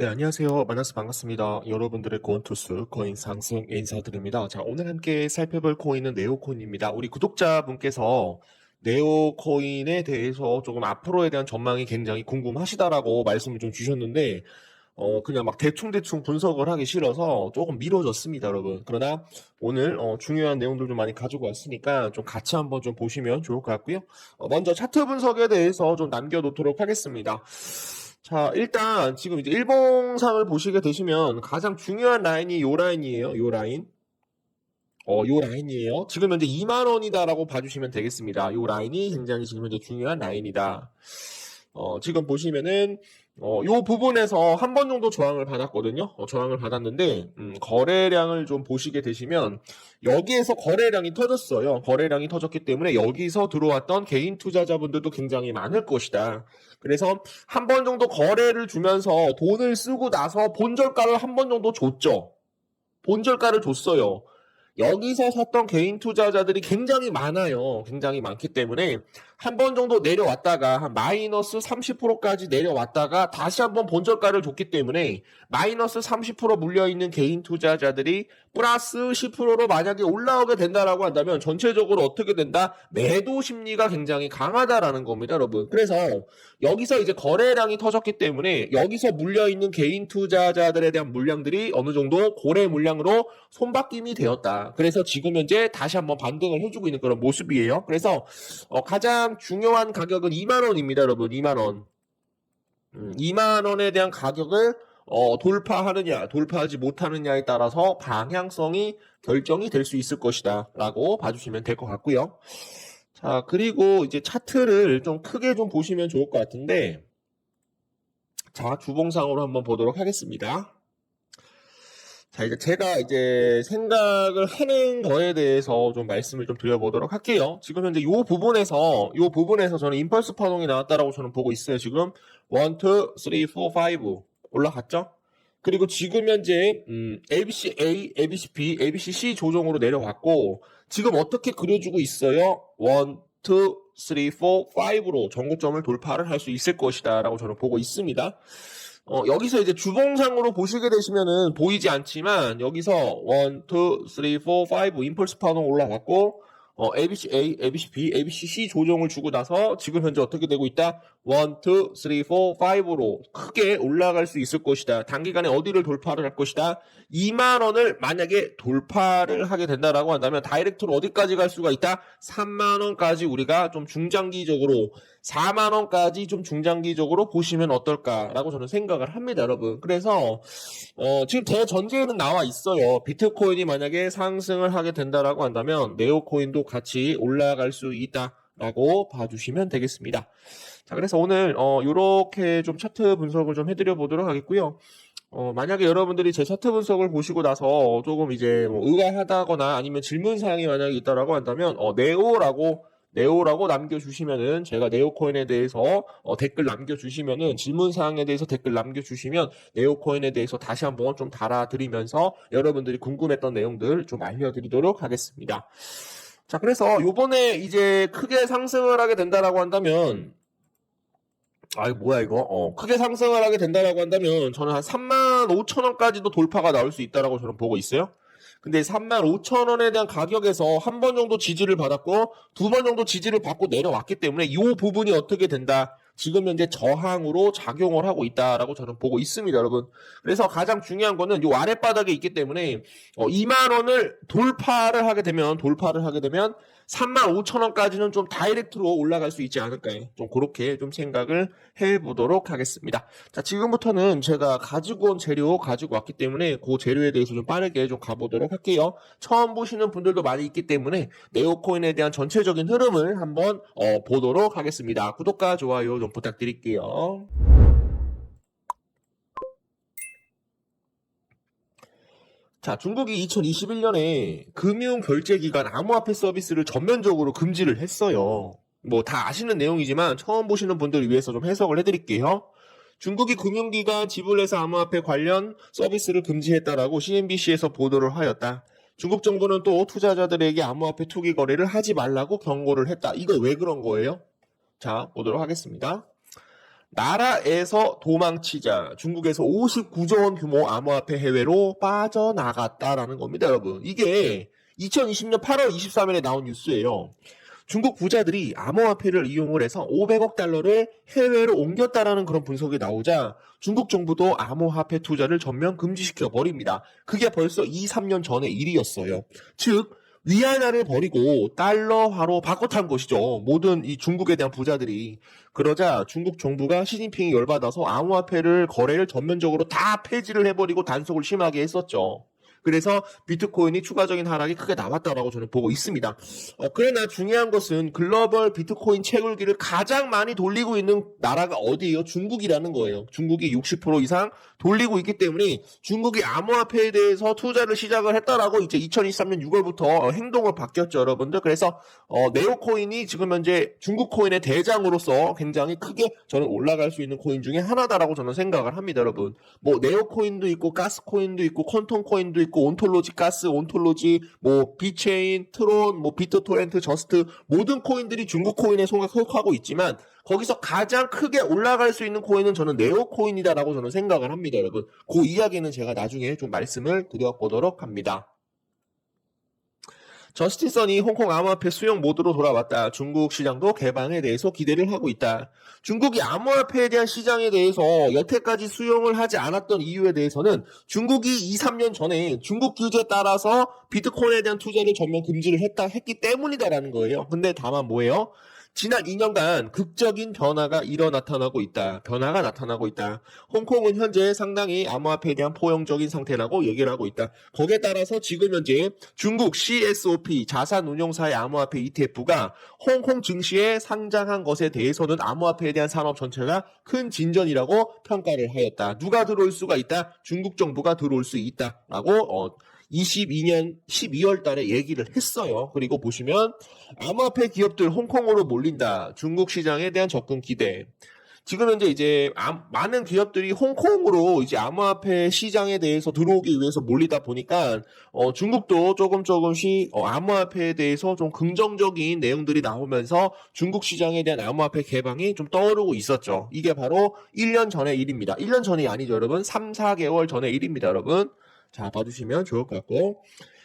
네, 안녕하세요. 만나서 반갑습니다. 여러분들의 고원투스 코인 상승 인사드립니다. 자, 오늘 함께 살펴볼 코인은 네오코인입니다. 우리 구독자분께서 네오코인에 대해서 조금 앞으로에 대한 전망이 굉장히 궁금하시다라고 말씀을 좀 주셨는데, 어, 그냥 막 대충대충 분석을 하기 싫어서 조금 미뤄졌습니다, 여러분. 그러나 오늘 어, 중요한 내용들 좀 많이 가지고 왔으니까 좀 같이 한번 좀 보시면 좋을 것 같고요. 어, 먼저 차트 분석에 대해서 좀 남겨놓도록 하겠습니다. 자, 일단 지금 이제 일봉상을 보시게 되시면 가장 중요한 라인이 요 라인이에요. 요 라인. 어, 요 라인이에요. 지금 현재 2만 원이다라고 봐주시면 되겠습니다. 요 라인이 굉장히 지금 현재 중요한 라인이다. 어, 지금 보시면은 어, 요 부분에서 한 번 정도 저항을 받았거든요. 어, 저항을 받았는데 음, 거래량을 좀 보시게 되시면 여기에서 거래량이 터졌어요. 거래량이 터졌기 때문에 여기서 들어왔던 개인 투자자분들도 굉장히 많을 것이다. 그래서 한 번 정도 거래를 주면서 돈을 쓰고 나서 본절가를 한 번 정도 줬죠. 본절가를 줬어요. 여기서 샀던 개인 투자자들이 굉장히 많아요. 굉장히 많기 때문에 한 번 정도 내려왔다가 한 마이너스 30%까지 내려왔다가 다시 한번 본절가를 줬기 때문에 마이너스 30% 물려있는 개인 투자자들이 플러스 10%로 만약에 올라오게 된다라고 한다면 전체적으로 어떻게 된다? 매도 심리가 굉장히 강하다라는 겁니다, 여러분. 그래서 여기서 이제 거래량이 터졌기 때문에 여기서 물려있는 개인 투자자들에 대한 물량들이 어느 정도 고래 물량으로 손바뀜이 되었다. 그래서 지금 현재 다시 한번 반등을 해주고 있는 그런 모습이에요. 그래서 어, 가장 중요한 가격은 2만 원입니다, 여러분. 2만 원. 음, 2만 원에 대한 가격을 어, 돌파하느냐, 돌파하지 못하느냐에 따라서 방향성이 결정이 될 수 있을 것이다. 라고 봐주시면 될 것 같고요. 자, 그리고 이제 차트를 좀 크게 좀 보시면 좋을 것 같은데, 자, 주봉상으로 한번 보도록 하겠습니다. 자, 이제 제가 이제 생각을 하는 거에 대해서 좀 말씀을 좀 드려보도록 할게요. 지금 현재 요 부분에서, 요 부분에서 저는 임펄스 파동이 나왔다라고 저는 보고 있어요. 지금 1, 2, 3, 4, 5 올라갔죠? 그리고 지금 현재, 음, ABC A, ABC B, ABC C 조정으로 내려왔고, 지금 어떻게 그려주고 있어요? 1, 2, 3, 4, 5로 전고점을 돌파를 할 수 있을 것이다 라고 저는 보고 있습니다. 어, 여기서 이제 주봉상으로 보시게 되시면은 보이지 않지만 여기서 1, 2, 3, 4, 5 임펄스 파동 올라갔고 어, ABC A, ABC B, ABC C 조정을 주고 나서 지금 현재 어떻게 되고 있다? 1, 2, 3, 4, 5로 크게 올라갈 수 있을 것이다. 단기간에 어디를 돌파를 할 것이다? 2만 원을 만약에 돌파를 하게 된다라고 한다면 다이렉트로 어디까지 갈 수가 있다? 3만 원까지 우리가 좀 중장기적으로 4만 원까지 좀 중장기적으로 보시면 어떨까라고 저는 생각을 합니다, 여러분. 그래서 어, 지금 대전제는 나와 있어요. 비트코인이 만약에 상승을 하게 된다라고 한다면 네오코인도 같이 올라갈 수 있다 라고 봐주시면 되겠습니다. 자, 그래서 오늘 어, 이렇게 좀 차트 분석을 좀 해드려 보도록 하겠고요. 어, 만약에 여러분들이 제 차트 분석을 보시고 나서 조금 이제 뭐 의아하다거나 아니면 질문 사항이 만약에 있다라고 한다면 어, 네오라고 네오라고 남겨주시면은 제가 네오코인에 대해서 어, 댓글 남겨주시면은 질문 사항에 대해서 댓글 남겨주시면 네오코인에 대해서 다시 한번 좀 달아드리면서 여러분들이 궁금했던 내용들 좀 알려드리도록 하겠습니다. 자, 그래서 요번에 이제 크게 상승을 하게 된다라고 한다면 아, 뭐야, 이거? 어, 크게 상승을 하게 된다라고 한다면, 저는 한 3만 5천 원까지도 돌파가 나올 수 있다라고 저는 보고 있어요. 근데 3만 5천 원에 대한 가격에서 한 번 정도 지지를 받았고, 두 번 정도 지지를 받고 내려왔기 때문에, 이 부분이 어떻게 된다? 지금 현재 저항으로 작용을 하고 있다라고 저는 보고 있습니다, 여러분. 그래서 가장 중요한 거는 이 아랫바닥에 있기 때문에, 어, 2만 원을 돌파를 하게 되면, 돌파를 하게 되면, 3만 5천 원까지는 좀 다이렉트로 올라갈 수 있지 않을까요? 좀 그렇게 좀 생각을 해보도록 하겠습니다. 자, 지금부터는 제가 가지고 온 재료 가지고 왔기 때문에 그 재료에 대해서 좀 빠르게 좀 가보도록 할게요. 처음 보시는 분들도 많이 있기 때문에 네오코인에 대한 전체적인 흐름을 한번 어, 보도록 하겠습니다. 구독과 좋아요 좀 부탁드릴게요. 자, 중국이 2021년에 금융 결제 기관 암호화폐 서비스를 전면적으로 금지를 했어요. 뭐 다 아시는 내용이지만 처음 보시는 분들을 위해서 좀 해석을 해드릴게요. 중국이 금융기관 지불해서 암호화폐 관련 서비스를 금지했다라고 CNBC에서 보도를 하였다. 중국 정부는 또 투자자들에게 암호화폐 투기 거래를 하지 말라고 경고를 했다. 이거 왜 그런 거예요? 자, 보도록 하겠습니다. 나라에서 도망치자 중국에서 59조 원 규모 암호화폐 해외로 빠져나갔다라는 겁니다, 여러분. 이게 2020년 8월 23일에 나온 뉴스예요. 중국 부자들이 암호화폐를 이용을 해서 500억 달러를 해외로 옮겼다라는 그런 분석이 나오자 중국 정부도 암호화폐 투자를 전면 금지시켜 버립니다. 그게 벌써 2, 3년 전의 일이었어요. 즉 위안화를 버리고 달러화로 바꿔 탄 것이죠. 모든 이 중국에 대한 부자들이 그러자 중국 정부가 시진핑이 열받아서 암호화폐를 거래를 전면적으로 다 폐지를 해버리고 단속을 심하게 했었죠. 그래서 비트코인이 추가적인 하락이 크게 나왔다라고 저는 보고 있습니다. 어, 그러나 중요한 것은 글로벌 비트코인 채굴기를 가장 많이 돌리고 있는 나라가 어디예요? 중국이라는 거예요. 중국이 60% 이상 돌리고 있기 때문에 중국이 암호화폐에 대해서 투자를 시작을 했다라고 이제 2023년 6월부터 행동을 바뀌었죠, 여러분들. 그래서 어, 네오코인이 지금 현재 중국 코인의 대장으로서 굉장히 크게 저는 올라갈 수 있는 코인 중에 하나다라고 저는 생각을 합니다, 여러분. 뭐 네오코인도 있고 가스코인도 있고 퀀텀 코인도 있고 온톨로지 가스, 온톨로지, 뭐 비체인, 트론, 뭐 비트토렌트, 저스트 모든 코인들이 중국 코인에 속하고 있지만 거기서 가장 크게 올라갈 수 있는 코인은 저는 네오코인이다라고 저는 생각을 합니다, 여러분. 그 이야기는 제가 나중에 좀 말씀을 드려보도록 합니다. 저스틴 선이 홍콩 암호화폐 수용 모드로 돌아왔다. 중국 시장도 개방에 대해서 기대를 하고 있다. 중국이 암호화폐에 대한 시장에 대해서 여태까지 수용을 하지 않았던 이유에 대해서는 중국이 2, 3년 전에 중국 규제에 따라서 비트코인에 대한 투자를 전면 금지를 했다 했기 때문이다라는 거예요. 근데 다만 뭐예요? 지난 2년간 극적인 변화가 일어 나타나고 있다. 변화가 나타나고 있다. 홍콩은 현재 상당히 암호화폐에 대한 포용적인 상태라고 얘기를 하고 있다. 거기에 따라서 지금 현재 중국 CSOP 자산운용사의 암호화폐 ETF가 홍콩 증시에 상장한 것에 대해서는 암호화폐에 대한 산업 전체가 큰 진전이라고 평가를 하였다. 누가 들어올 수가 있다? 중국 정부가 들어올 수 있다라고 어, 22년 12월 달에 얘기를 했어요. 그리고 보시면 암호화폐 기업들 홍콩으로 몰린다. 중국 시장에 대한 접근 기대. 지금 현재 이제 암- 많은 기업들이 홍콩으로 이제 암호화폐 시장에 대해서 들어오기 위해서 몰리다 보니까 어, 중국도 조금 조금씩 어, 암호화폐에 대해서 좀 긍정적인 내용들이 나오면서 중국 시장에 대한 암호화폐 개방이 좀 떠오르고 있었죠. 이게 바로 1년 전의 일입니다. 1년 전이 아니죠, 여러분. 3, 4개월 전의 일입니다, 여러분. 자, 봐주시면 좋을 것 같고.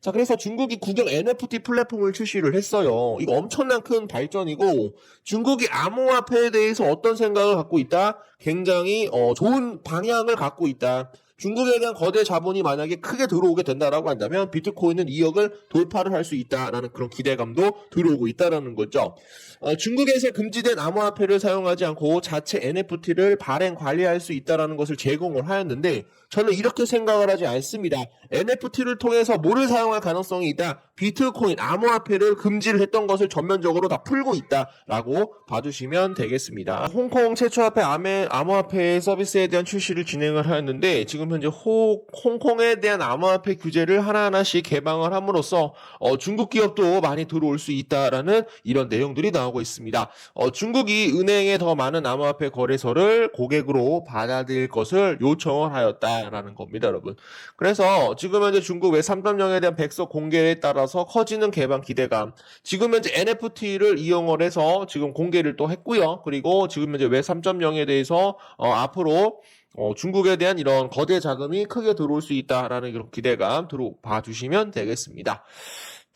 자, 그래서 중국이 국영 NFT 플랫폼을 출시를 했어요. 이거 엄청난 큰 발전이고, 중국이 암호화폐에 대해서 어떤 생각을 갖고 있다? 굉장히, 어, 좋은 방향을 갖고 있다. 중국에 대한 거대 자본이 만약에 크게 들어오게 된다라고 한다면 비트코인은 2억을 돌파를 할 수 있다라는 그런 기대감도 들어오고 있다라는 거죠. 어, 중국에서 금지된 암호화폐를 사용하지 않고 자체 NFT를 발행 관리할 수 있다라는 것을 제공을 하였는데 저는 이렇게 생각을 하지 않습니다. NFT를 통해서 뭐를 사용할 가능성이 있다? 비트코인 암호화폐를 금지를 했던 것을 전면적으로 다 풀고 있다라고 봐주시면 되겠습니다. 홍콩 최초화폐 암호화폐 서비스에 대한 출시를 진행을 하였는데 지금 현재 호, 홍콩에 대한 암호화폐 규제를 하나하나씩 개방을 함으로써 어, 중국 기업도 많이 들어올 수 있다라는 이런 내용들이 나오고 있습니다. 어, 중국이 은행에 더 많은 암호화폐 거래소를 고객으로 받아들일 것을 요청을 하였다라는 겁니다, 여러분. 그래서 지금 현재 중국 웹 3.0에 대한 백서 공개에 따라서 커지는 개방 기대감. 지금 현재 NFT를 이용을 해서 지금 공개를 또 했고요. 그리고 지금 현재 웹 3.0에 대해서 어, 앞으로 어, 중국에 대한 이런 거대 자금이 크게 들어올 수 있다라는 그런 기대감 들어 봐 주시면 되겠습니다.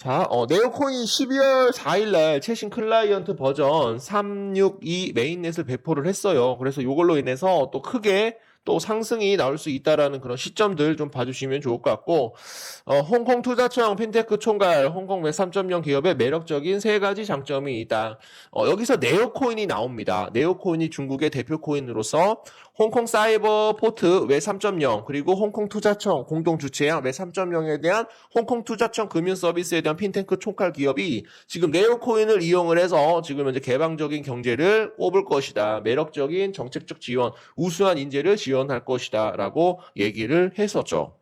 자, 어, 네오코인 12월 4일날 최신 클라이언트 버전 362 메인넷을 배포를 했어요. 그래서 이걸로 인해서 또 크게 또 상승이 나올 수 있다라는 그런 시점들 좀 봐주시면 좋을 것 같고, 어, 홍콩 투자청 핀테크 총괄 홍콩 웹 3.0 기업의 매력적인 세 가지 장점이 있다. 어, 여기서 네오코인이 나옵니다. 네오코인이 중국의 대표 코인으로서 홍콩 사이버 포트 웹3.0 그리고 홍콩 투자청 공동 주최한 웹 3.0에 대한 홍콩 투자청 금융 서비스에 대한 핀테크 총괄 기업이 지금 네오코인을 이용을 해서 지금 현재 개방적인 경제를 꼽을 것이다. 매력적인 정책적 지원, 우수한 인재를 지원할 것이다라고 얘기를 했었죠.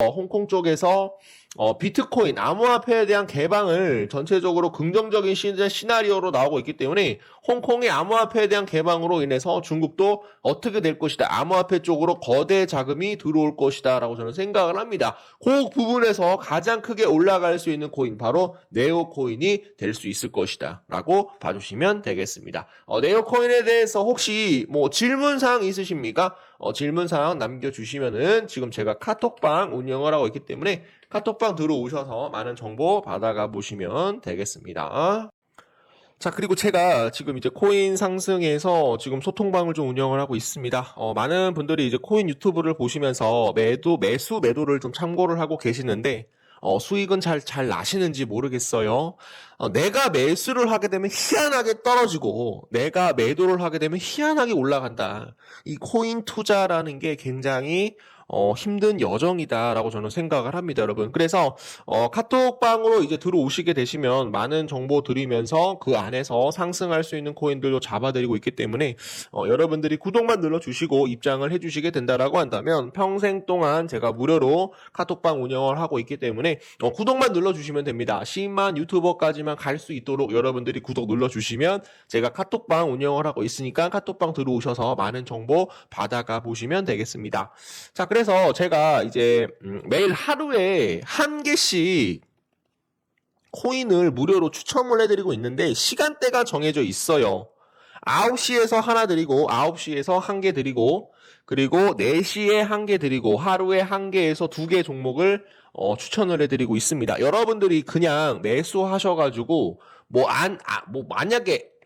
어, 홍콩 쪽에서 어, 비트코인, 암호화폐에 대한 개방을 전체적으로 긍정적인 시, 시나리오로 나오고 있기 때문에 홍콩의 암호화폐에 대한 개방으로 인해서 중국도 어떻게 될 것이다. 암호화폐 쪽으로 거대 자금이 들어올 것이다. 라고 저는 생각을 합니다. 그 부분에서 가장 크게 올라갈 수 있는 코인, 바로 네오 코인이 될 수 있을 것이다. 라고 봐주시면 되겠습니다. 어, 네오 코인에 대해서 혹시 뭐 질문 사항 있으십니까? 어, 질문 사항 남겨주시면은 지금 제가 카톡방 운영을 하고 있기 때문에 카톡방 들어오셔서 많은 정보 받아가 보시면 되겠습니다. 자, 그리고 제가 지금 이제 코인 상승에서 지금 소통방을 좀 운영을 하고 있습니다. 어, 많은 분들이 이제 코인 유튜브를 보시면서 매도, 매수, 매도를 좀 참고를 하고 계시는데, 어, 수익은 잘, 잘 나시는지 모르겠어요. 어, 내가 매수를 하게 되면 희한하게 떨어지고, 내가 매도를 하게 되면 희한하게 올라간다. 이 코인 투자라는 게 굉장히 어, 힘든 여정이다라고 저는 생각을 합니다, 여러분. 그래서 어, 카톡방으로 이제 들어오시게 되시면 많은 정보 드리면서 그 안에서 상승할 수 있는 코인들도 잡아드리고 있기 때문에 어, 여러분들이 구독만 눌러주시고 입장을 해주시게 된다라고 한다면 평생 동안 제가 무료로 카톡방 운영을 하고 있기 때문에 어, 구독만 눌러주시면 됩니다. 10만 유튜버까지만 갈 수 있도록 여러분들이 구독 눌러주시면 제가 카톡방 운영을 하고 있으니까 카톡방 들어오셔서 많은 정보 받아가 보시면 되겠습니다. 자, 그래 서 제가 이제 음, 매일 하루에 한 개씩 코인을 무료로 추첨을 해드리고 있는데 시간대가 정해져 있어요. 9시에서 하나 드리고 9시에서 한 개 드리고 그리고 4시에 한 개 드리고 하루에 한 개에서 두 개 종목을 어, 추천을 해드리고 있습니다. 여러분들이 그냥 매수하셔가지고 뭐 안, 아, 뭐 만약에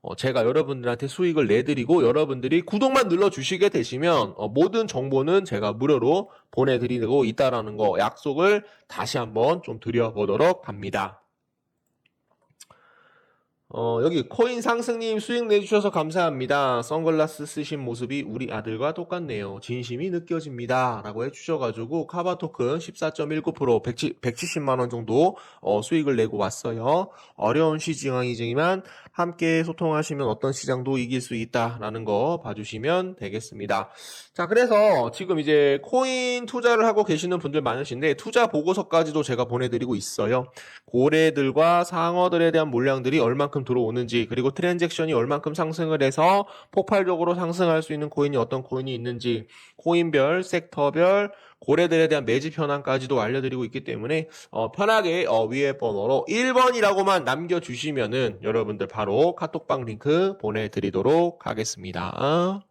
어, 제가 여러분들한테 수익을 내드리고 여러분들이 구독만 눌러주시게 되시면 어, 모든 정보는 제가 무료로 보내드리고 있다라는 거 약속을 다시 한번 좀 드려보도록 합니다. 어, 여기 코인 상승님 수익 내주셔서 감사합니다. 선글라스 쓰신 모습이 우리 아들과 똑같네요. 진심이 느껴집니다. 라고 해주셔가지고 카바 토큰 14.19% 170만원 정도 어, 수익을 내고 왔어요. 어려운 시장이지만 함께 소통하시면 어떤 시장도 이길 수 있다라는 거 봐주시면 되겠습니다. 자, 그래서 지금 이제 코인 투자를 하고 계시는 분들 많으신데 투자 보고서까지도 제가 보내드리고 있어요. 고래들과 상어들에 대한 물량들이 얼만큼 들어오는지 그리고 트랜잭션이 얼만큼 상승을 해서 폭발적으로 상승할 수 있는 코인이 어떤 코인이 있는지 코인별, 섹터별 고래들에 대한 매집 현황까지도 알려드리고 있기 때문에 어, 편하게 어, 위에 번호로 1번이라고만 남겨주시면은 여러분들 바로 카톡방 링크 보내드리도록 하겠습니다.